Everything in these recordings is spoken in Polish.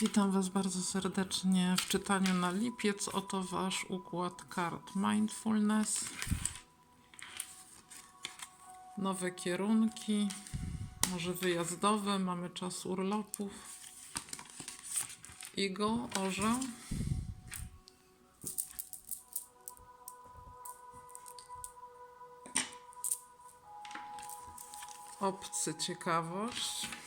Witam Was bardzo serdecznie w czytaniu na lipiec. Oto Wasz układ kart Mindfulness. Nowe kierunki, może wyjazdowe, mamy czas urlopów. Eagle, orzeł. Obcy, ciekawość.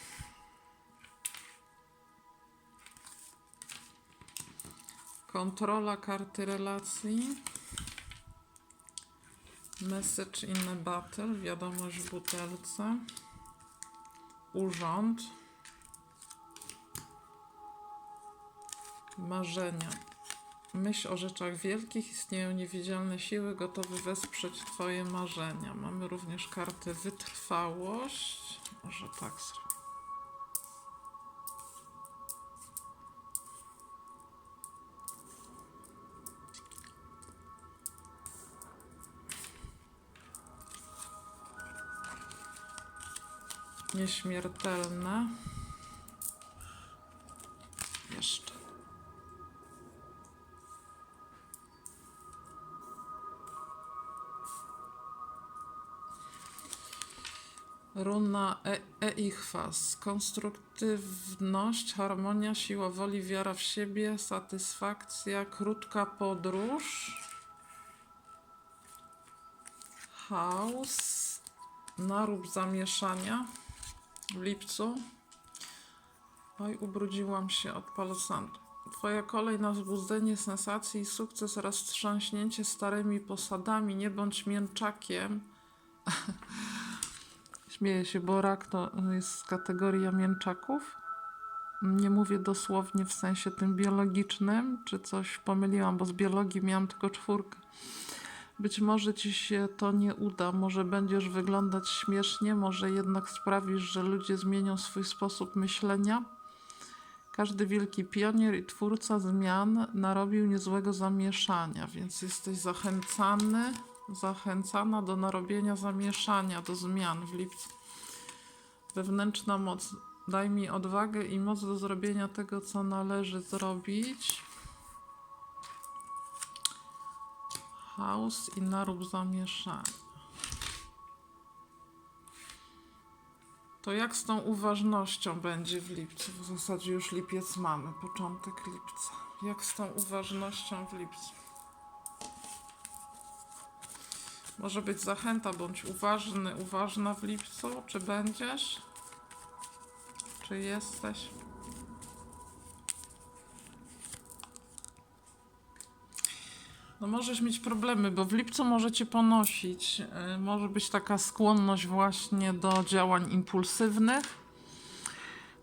Kontrola karty relacji. Message in a battle, wiadomość w butelce. Urząd. Marzenia. Myśl o rzeczach wielkich, istnieją niewidzialne siły gotowe wesprzeć Twoje marzenia. Mamy również kartę wytrwałość. Może tak zrobię. Nieśmiertelne. Jeszcze. Runa e Eichwas. Konstruktywność, harmonia, siła woli, wiara w siebie, satysfakcja, krótka podróż. Chaos. Narób zamieszania w lipcu. Oj, ubrudziłam się od palosantu. Twoja kolej na wzbudzenie sensacji i sukces oraz wstrząśnięcie starymi posadami. Nie bądź mięczakiem. Śmieję się, bo rak to jest kategoria mięczaków. Nie mówię dosłownie w sensie tym biologicznym, czy coś pomyliłam, bo z biologii miałam tylko czwórkę. Być może ci się to nie uda, może będziesz wyglądać śmiesznie, może jednak sprawisz, że ludzie zmienią swój sposób myślenia. Każdy wielki pionier i twórca zmian narobił niezłego zamieszania, więc jesteś zachęcany, zachęcana do narobienia zamieszania, do zmian w lipcu. Wewnętrzna moc. Daj mi odwagę i moc do zrobienia tego, co należy zrobić. Chaos i narób zamieszania. To jak z tą uważnością będzie w lipcu? W zasadzie już lipiec mamy, początek lipca. Jak z tą uważnością w lipcu? Może być zachęta, bądź uważny, uważna w lipcu. Czy będziesz? Czy jesteś? No możesz mieć problemy, bo w lipcu możecie ponosić. y, Może być taka skłonność właśnie do działań impulsywnych,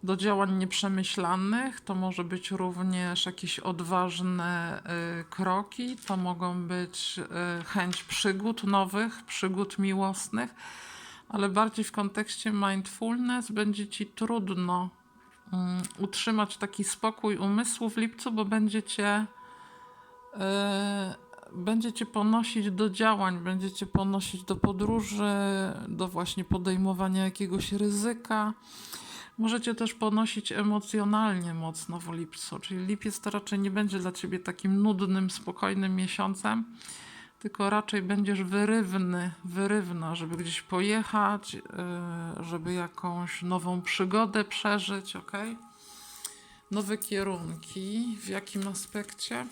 do działań nieprzemyślanych. To może być również jakieś odważne y, kroki. To mogą być y, chęć przygód nowych, przygód miłosnych, ale bardziej w kontekście mindfulness będzie ci trudno mm, utrzymać taki spokój umysłu w lipcu, bo będziecie e, będziecie ponosić do działań, będziecie ponosić do podróży, do właśnie podejmowania jakiegoś ryzyka. Możecie też ponosić emocjonalnie mocno w lipcu, czyli lipiec to raczej nie będzie dla ciebie takim nudnym, spokojnym miesiącem, tylko raczej będziesz wyrywny, wyrywna, żeby gdzieś pojechać, e, żeby jakąś nową przygodę przeżyć, ok? Nowe kierunki, w jakim aspekcie?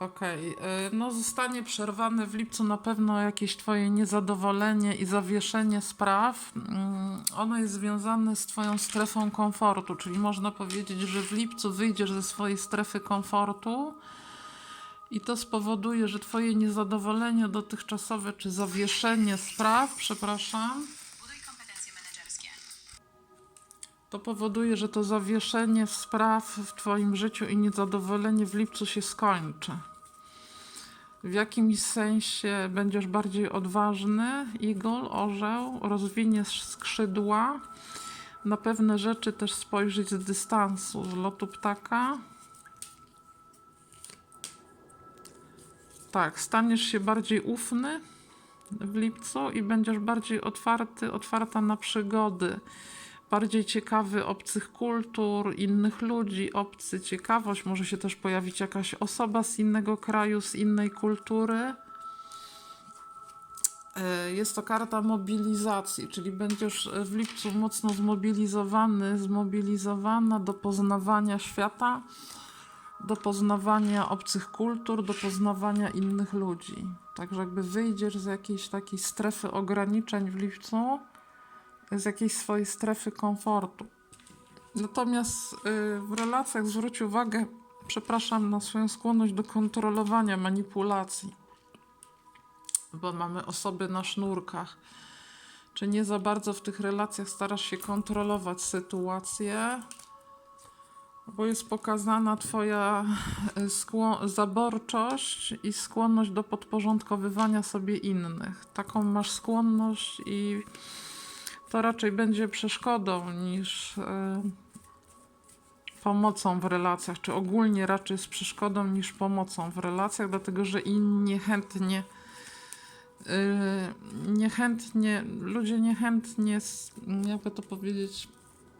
Okej, y, no zostanie przerwane w lipcu na pewno jakieś Twoje niezadowolenie i zawieszenie spraw. Mm, Ono jest związane z Twoją strefą komfortu, czyli można powiedzieć, że w lipcu wyjdziesz ze swojej strefy komfortu i to spowoduje, że Twoje niezadowolenie dotychczasowe czy zawieszenie spraw, przepraszam, to powoduje, że to zawieszenie spraw w Twoim życiu i niezadowolenie w lipcu się skończy. W jakimś sensie będziesz bardziej odważny, igol, orzeł, rozwiniesz skrzydła, na pewne rzeczy też spojrzeć z dystansu, z lotu ptaka. Tak, staniesz się bardziej ufny, w lipcu i będziesz bardziej otwarty, otwarta na przygody. Bardziej ciekawy obcych kultur, innych ludzi, obcy, ciekawość. Może się też pojawić jakaś osoba z innego kraju, z innej kultury. E, Jest to karta mobilizacji, czyli będziesz w lipcu mocno zmobilizowany, zmobilizowana do poznawania świata, do poznawania obcych kultur, do poznawania innych ludzi. Także jakby wyjdziesz z jakiejś takiej strefy ograniczeń w lipcu, z jakiejś swojej strefy komfortu. Natomiast y, w relacjach zwróć uwagę, przepraszam, na swoją skłonność do kontrolowania, manipulacji bo mamy osoby na sznurkach. Czy nie za bardzo w tych relacjach starasz się kontrolować sytuację? Bo jest pokazana Twoja y, zaborczość i skłonność do podporządkowywania sobie innych. Taką masz skłonność, i to raczej będzie przeszkodą niż y, pomocą w relacjach, czy ogólnie raczej jest przeszkodą niż pomocą w relacjach, dlatego że inni niechętnie Yy, niechętnie, ludzie niechętnie, jakby to powiedzieć,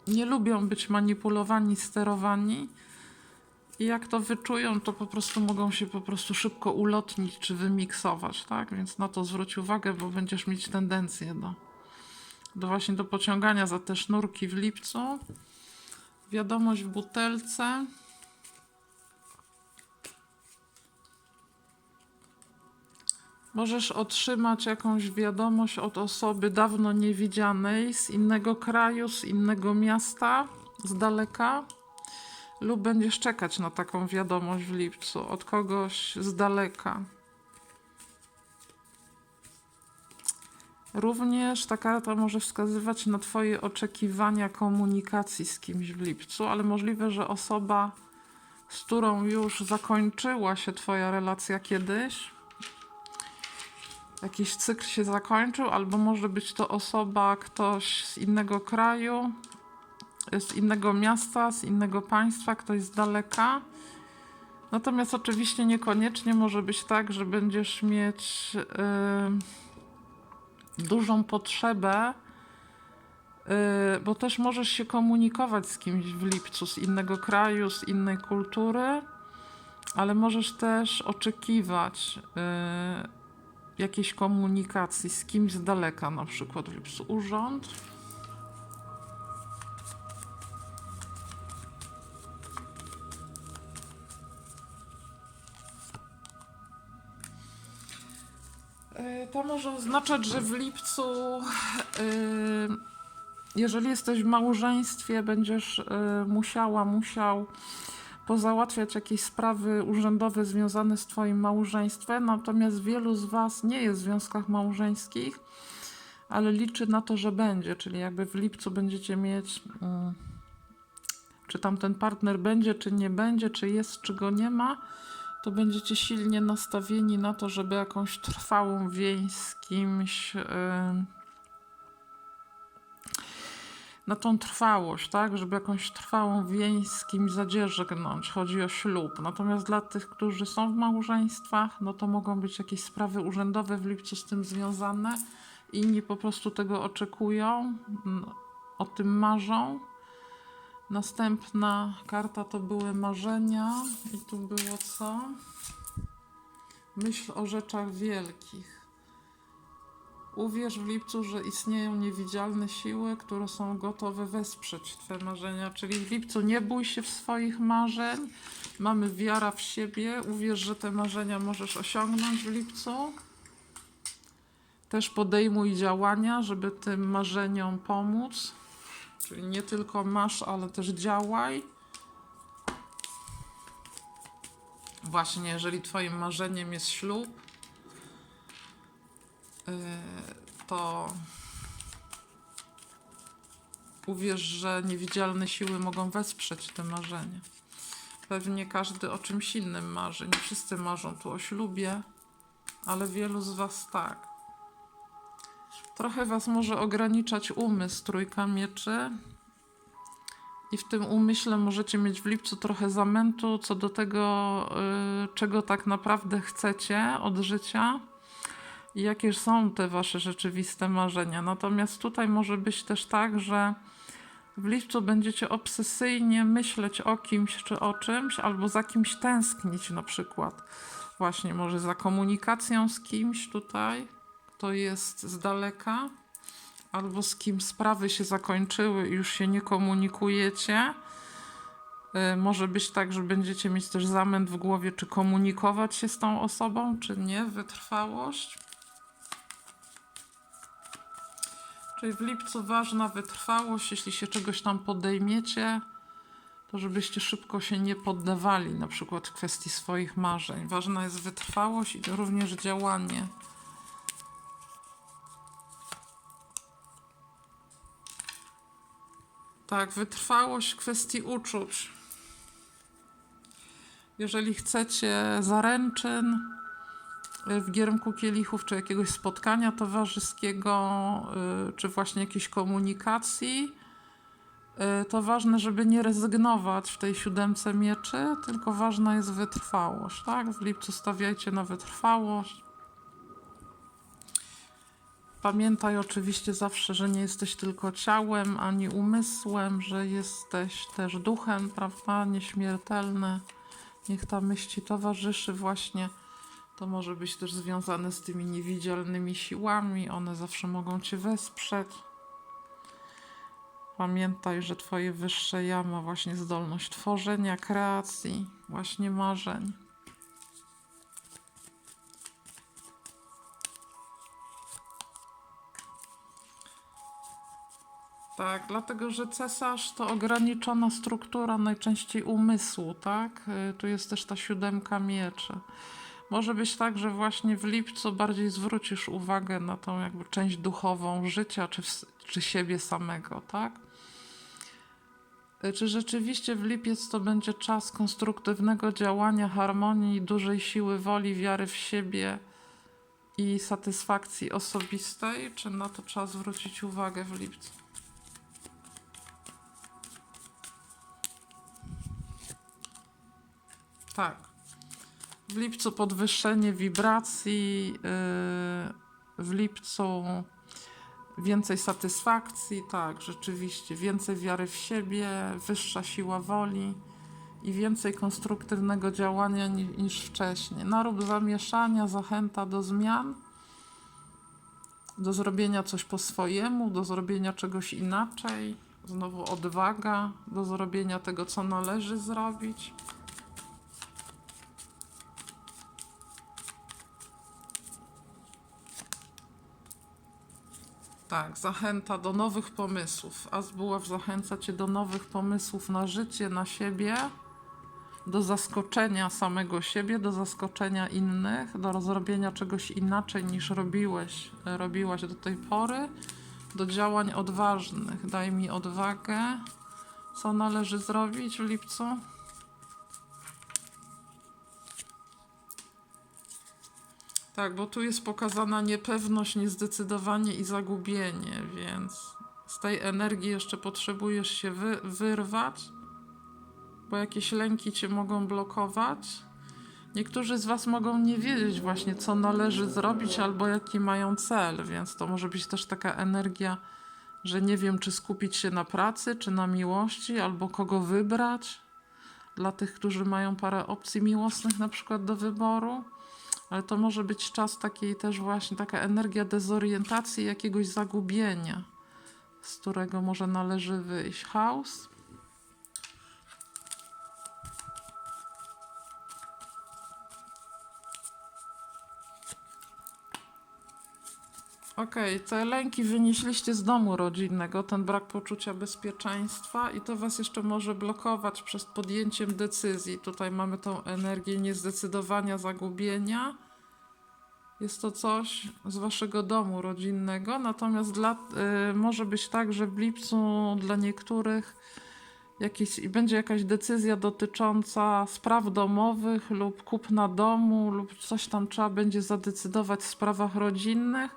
nie lubią być manipulowani, sterowani. I jak to wyczują, to po prostu mogą się po prostu szybko ulotnić czy wymiksować, tak? Więc na to zwróć uwagę, bo będziesz mieć tendencję do, do właśnie do pociągania za te sznurki w lipcu. Wiadomość w butelce. Możesz otrzymać jakąś wiadomość od osoby dawno niewidzianej, z innego kraju, z innego miasta, z daleka, lub będziesz czekać na taką wiadomość w lipcu od kogoś z daleka. Również ta karta może wskazywać na Twoje oczekiwania komunikacji z kimś w lipcu, ale możliwe, że osoba, z którą już zakończyła się Twoja relacja kiedyś, jakiś cykl się zakończył, albo może być to osoba, ktoś z innego kraju, z innego miasta, z innego państwa, ktoś z daleka. Natomiast oczywiście niekoniecznie może być tak, że będziesz mieć yy, dużą potrzebę, yy, bo też możesz się komunikować z kimś w lipcu, z innego kraju, z innej kultury, ale możesz też oczekiwać. Yy, jakiejś komunikacji z kimś z daleka, na przykład w lipcu urząd. To może oznaczać, że w lipcu, yy, jeżeli jesteś w małżeństwie, będziesz yy, musiała, musiał pozałatwiać jakieś sprawy urzędowe związane z Twoim małżeństwem, natomiast wielu z Was nie jest w związkach małżeńskich, ale liczy na to, że będzie, czyli jakby w lipcu będziecie mieć, mm, czy tam ten partner będzie, czy nie będzie, czy jest, czy go nie ma, to będziecie silnie nastawieni na to, żeby jakąś trwałą więź z kimś. Yy, na tą trwałość, tak? Żeby jakąś trwałą więź z kimś zadzierzgnąć. Chodzi o ślub. Natomiast dla tych, którzy są w małżeństwach, no to mogą być jakieś sprawy urzędowe w lipcu z tym związane. Inni po prostu tego oczekują, mm, o tym marzą. Następna karta to były marzenia i tu było co? Myśl o rzeczach wielkich. Uwierz w lipcu, że istnieją niewidzialne siły, które są gotowe wesprzeć Twoje marzenia. Czyli w lipcu nie bój się w swoich marzeń. Mamy wiara w siebie. Uwierz, że te marzenia możesz osiągnąć w lipcu. Też podejmuj działania, żeby tym marzeniom pomóc. Czyli nie tylko masz, ale też działaj. Właśnie, jeżeli Twoim marzeniem jest ślub, yy, to uwierz, że niewidzialne siły mogą wesprzeć te marzenia. Pewnie każdy o czymś innym marzy. Nie wszyscy marzą tu o ślubie, ale wielu z Was tak. Trochę Was może ograniczać umysł trójka mieczy. I w tym umyśle możecie mieć w lipcu trochę zamętu co do tego, yy, czego tak naprawdę chcecie od życia i jakie są te wasze rzeczywiste marzenia. Natomiast tutaj może być też tak, że w lipcu będziecie obsesyjnie myśleć o kimś czy o czymś, albo za kimś tęsknić na przykład. Właśnie może za komunikacją z kimś tutaj, kto jest z daleka, albo z kim sprawy się zakończyły i już się nie komunikujecie. Y, Może być tak, że będziecie mieć też zamęt w głowie, czy komunikować się z tą osobą, czy nie, wytrwałość. Czyli w lipcu ważna wytrwałość, jeśli się czegoś tam podejmiecie, to żebyście szybko się nie poddawali, na przykład w kwestii swoich marzeń. Ważna jest wytrwałość i to również działanie. Tak, wytrwałość w kwestii uczuć. Jeżeli chcecie zaręczyn y, w giermku kielichów, czy jakiegoś spotkania towarzyskiego, y, czy właśnie jakiejś komunikacji, y, to ważne, żeby nie rezygnować w tej siódemce mieczy, tylko ważna jest wytrwałość. Tak? W lipcu stawiajcie na wytrwałość. Pamiętaj oczywiście zawsze, że nie jesteś tylko ciałem ani umysłem, że jesteś też duchem, prawda? Nieśmiertelny. Niech ta myśl ci towarzyszy właśnie. To może być też związane z tymi niewidzialnymi siłami. One zawsze mogą cię wesprzeć. Pamiętaj, że twoje wyższe ja ma właśnie zdolność tworzenia, kreacji, właśnie marzeń. Tak, dlatego że cesarz to ograniczona struktura najczęściej umysłu, tak? Y, Tu jest też ta siódemka mieczy. Może być tak, że właśnie w lipcu bardziej zwrócisz uwagę na tą jakby część duchową życia, czy, w, czy siebie samego, tak? Y, Czy rzeczywiście w lipiec to będzie czas konstruktywnego działania, harmonii, dużej siły woli, wiary w siebie i satysfakcji osobistej? Czy na to trzeba zwrócić uwagę w lipcu? Tak. W lipcu podwyższenie wibracji, yy, w lipcu więcej satysfakcji, tak, rzeczywiście, więcej wiary w siebie, wyższa siła woli i więcej konstruktywnego działania ni- niż wcześniej. Narób zamieszania, zachęta do zmian, do zrobienia coś po swojemu, do zrobienia czegoś inaczej, znowu odwaga do zrobienia tego, co należy zrobić. Tak, zachęta do nowych pomysłów. Azbuław zachęca cię do nowych pomysłów na życie, na siebie, do zaskoczenia samego siebie, do zaskoczenia innych, do zrobienia czegoś inaczej niż robiłeś, robiłaś do tej pory, do działań odważnych. Daj mi odwagę. Co należy zrobić w lipcu? Tak, bo tu jest pokazana niepewność, niezdecydowanie i zagubienie, więc z tej energii jeszcze potrzebujesz się wy, wyrwać, bo jakieś lęki cię mogą blokować. Niektórzy z Was mogą nie wiedzieć właśnie, co należy zrobić albo jaki mają cel, więc to może być też taka energia, że nie wiem, czy skupić się na pracy, czy na miłości, albo kogo wybrać. Dla tych, którzy mają parę opcji miłosnych, na przykład do wyboru. Ale to może być czas takiej też właśnie taka energia dezorientacji, jakiegoś zagubienia, z którego może należy wyjść. Chaos. Okej, te lęki wynieśliście z domu rodzinnego, ten brak poczucia bezpieczeństwa i to was jeszcze może blokować przed podjęciem decyzji. Tutaj mamy tą energię niezdecydowania, zagubienia. Jest to coś z waszego domu rodzinnego, natomiast dla, y, może być tak, że w lipcu dla niektórych będzie jakaś decyzja dotycząca spraw domowych lub kupna domu lub coś tam trzeba będzie zadecydować w sprawach rodzinnych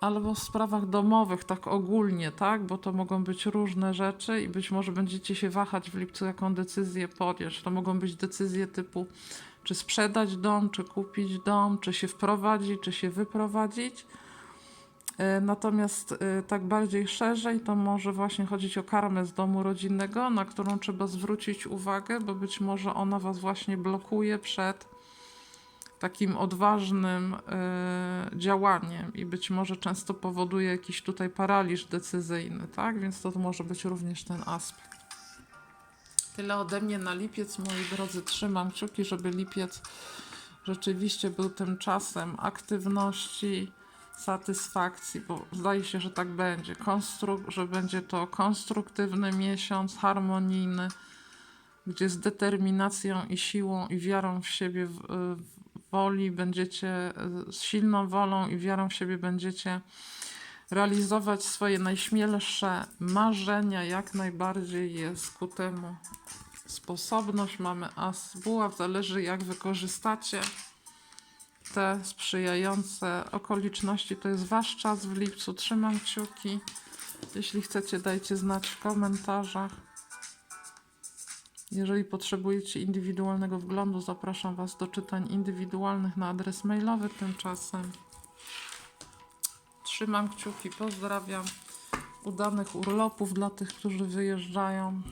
albo w sprawach domowych, tak ogólnie, tak? Bo to mogą być różne rzeczy i być może będziecie się wahać w lipcu, jaką decyzję podjąć. To mogą być decyzje typu, czy sprzedać dom, czy kupić dom, czy się wprowadzić, czy się wyprowadzić. E, Natomiast e, tak bardziej szerzej to może właśnie chodzić o karmę z domu rodzinnego, na którą trzeba zwrócić uwagę, bo być może ona Was właśnie blokuje przed takim odważnym e, działaniem i być może często powoduje jakiś tutaj paraliż decyzyjny, tak? Więc to może być również ten aspekt. Tyle ode mnie na lipiec, moi drodzy. Trzymam kciuki, żeby lipiec rzeczywiście był tym czasem aktywności, satysfakcji, bo zdaje się, że tak będzie. Konstru- że będzie to konstruktywny miesiąc, harmonijny, gdzie z determinacją i siłą i wiarą w siebie w, w woli będziecie, y, z silną wolą i wiarą w siebie będziecie realizować swoje najśmielsze marzenia. Jak najbardziej jest ku temu sposobność. Mamy as buław, zależy jak wykorzystacie te sprzyjające okoliczności. To jest wasz czas w lipcu. Trzymam kciuki. Jeśli chcecie, dajcie znać w komentarzach. Jeżeli potrzebujecie indywidualnego wglądu, zapraszam Was do czytań indywidualnych na adres mailowy tymczasem. Trzymam kciuki, pozdrawiam. Udanych urlopów dla tych, którzy wyjeżdżają.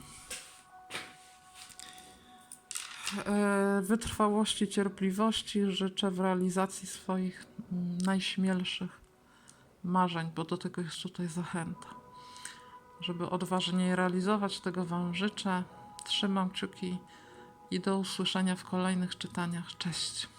E, Wytrwałości, cierpliwości życzę w realizacji swoich mm, najśmielszych marzeń, bo do tego jest tutaj zachęta. Żeby odważnie realizować, tego Wam życzę. Trzymam kciuki i do usłyszenia w kolejnych czytaniach. Cześć.